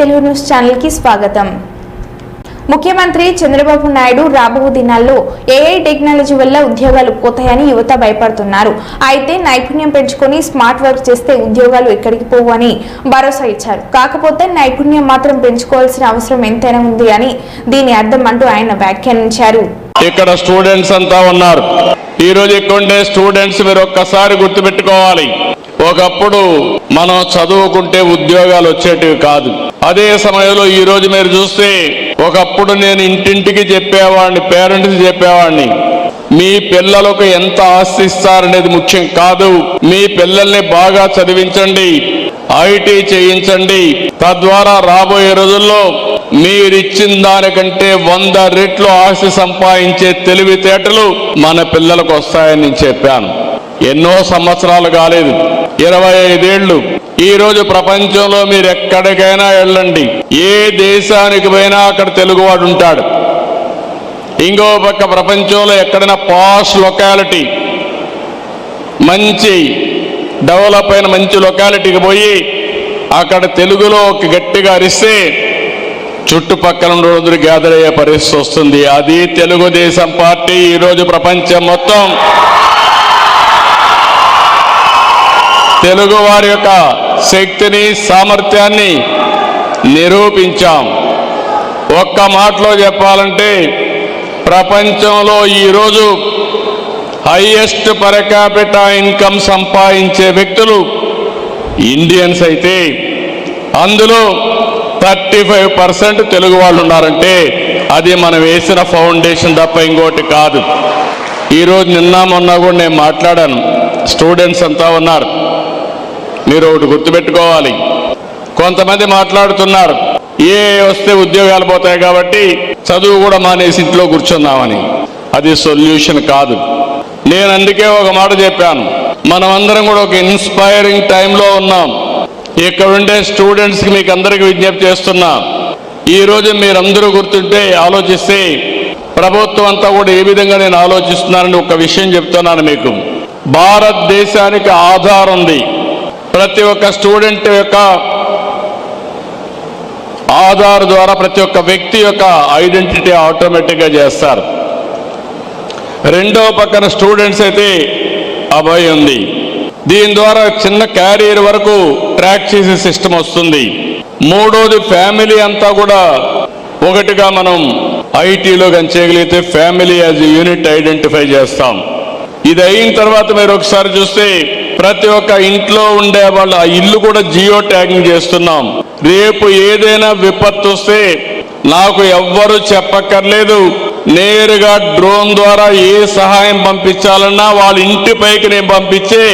Telugu news ఛానల్కి స్వాగతం. ముఖ్యమంత్రి చంద్రబాబు నాయుడు రాబో దినాల్లో ఏఐ టెక్నాలజీ వల్ల ఉద్యోగాలు పోతాయని యువత భయపడుతున్నారు. అయితే నైపుణ్యం పెంచుకొని స్మార్ట్ వర్క్ చేస్తే ఉద్యోగాలు ఎక్కడికి పోవు అని భరోసా ఇచ్చారు. కాకపోతే నైపుణ్యం మాత్రం పెంచుకోవాల్సిన అవసరం ఎంతైనా ఉంది అని దీని అర్థం అంటూ ఆయన వ్యాఖ్యానించారు. ఇక్కడ స్టూడెంట్స్ అంతా ఉన్నారు. ఈ రోజు ఇక్కడ స్టూడెంట్స్ మీరు ఒక్కసారి గుర్తుపెట్టుకోవాలి. ఒకప్పుడు మనం చదువుకుంటే ఉద్యోగాలు వచ్చేటివి కాదు. అదే సమయంలో ఈ రోజు మీరు చూస్తే ఒకప్పుడు నేను ఇంటింటికి చెప్పేవాడిని పేరెంట్స్ చెప్పేవాడిని. మీ పిల్లలకు ఎంత ఆస్తి ఇస్తారనేది ముఖ్యం కాదు. మీ పిల్లల్ని బాగా చదివించండి ఐటీ చేయించండి. తద్వారా రాబోయే రోజుల్లో మీరిచ్చిన దానికంటే వంద రెట్లు ఆస్తి సంపాదించే తెలివితేటలు మన పిల్లలకు వస్తాయని నేను చెప్పాను. ఎన్నో సంవత్సరాలు కాలేదు. ఇరవై ఐదేళ్ళు ఈరోజు ప్రపంచంలో మీరు ఎక్కడికైనా వెళ్ళండి. ఏ దేశానికి పోయినా అక్కడ తెలుగువాడు ఉంటాడు. ఇంకో పక్క ప్రపంచంలో ఎక్కడైనా పాస్ లొకాలిటీ మంచి డెవలప్ అయిన మంచి లొకాలిటీకి పోయి అక్కడ తెలుగులో ఒక గట్టిగా అరిస్తే చుట్టుపక్కల ఉన్న రోజులు గ్యాదర్ అయ్యే పరిస్థితి వస్తుంది. అది తెలుగుదేశం పార్టీ ఈరోజు ప్రపంచం మొత్తం. తెలుగు వారి యొక్క శక్తిని సామర్థ్యాన్ని నిరూపించాం. ఒక్క మాటలో చెప్పాలంటే ప్రపంచంలో ఈరోజు హైయెస్ట్ పరకాపిటా ఇన్కమ్ సంపాదించే వ్యక్తులు ఇండియన్స్ అయితే అందులో థర్టీ ఫైవ్ పర్సెంట్ తెలుగు వాళ్ళు ఉన్నారంటే అది మనం వేసిన ఫౌండేషన్ తప్ప ఇంకోటి కాదు. ఈరోజు నిన్న మొన్న కూడా నేను మాట్లాడాను. స్టూడెంట్స్ అంతా ఉన్నారు. మీరు ఒకటి గుర్తుపెట్టుకోవాలి. కొంతమంది మాట్లాడుతున్నారు ఏ వస్తే ఉద్యోగాలు పోతాయి కాబట్టి చదువు కూడా మానేసి ఇంట్లో కూర్చుందామని. అది సొల్యూషన్ కాదు. నేను అందుకే ఒక మాట చెప్పాను. మనమందరం కూడా ఒక ఇన్స్పైరింగ్ టైంలో ఉన్నాం. ఇక్కడ ఉండే స్టూడెంట్స్కి మీకు అందరికీ విజ్ఞప్తి చేస్తున్నా. ఈ రోజు మీరందరూ గుర్తుంటే ఆలోచిస్తే ప్రభుత్వం అంతా కూడా ఏ విధంగా నేను ఆలోచిస్తున్నానని ఒక విషయం చెప్తున్నాను మీకు. భారతదేశానికి ఆధార్ ఉంది. ప్రతి ఒక్క స్టూడెంట్ యొక్క ఆధార్ ద్వారా ప్రతి ఒక్క వ్యక్తి యొక్క ఐడెంటిటీ ఆటోమేటిక్గా చేస్తారు. రెండో పక్కన స్టూడెంట్స్ అయితే అభయ్ ఉంది. దీని ద్వారా చిన్న క్యారియర్ వరకు ట్రాక్ చేసే సిస్టమ్ వస్తుంది. మూడోది ఫ్యామిలీ అంతా కూడా ఒకటిగా మనం ఐటీలో కానీ ఫ్యామిలీ యాజ్ యూనిట్ ఐడెంటిఫై చేస్తాం. ఇది అయిన తర్వాత మీరు ఒకసారి చూస్తే ప్రతి ఒక్క ఇంట్లో ఉండే వాళ్ళు ఆ ఇల్లు కూడా జియో ట్యాగింగ్ చేస్తున్నాం. రేపు ఏదైనా విపత్తు వస్తే నాకు ఎవ్వరు చెప్పక్కర్లేదు. నేరుగా డ్రోన్ ద్వారా ఏ సహాయం పంపించాలన్నా వాళ్ళ ఇంటి పైకి నేను పంపించే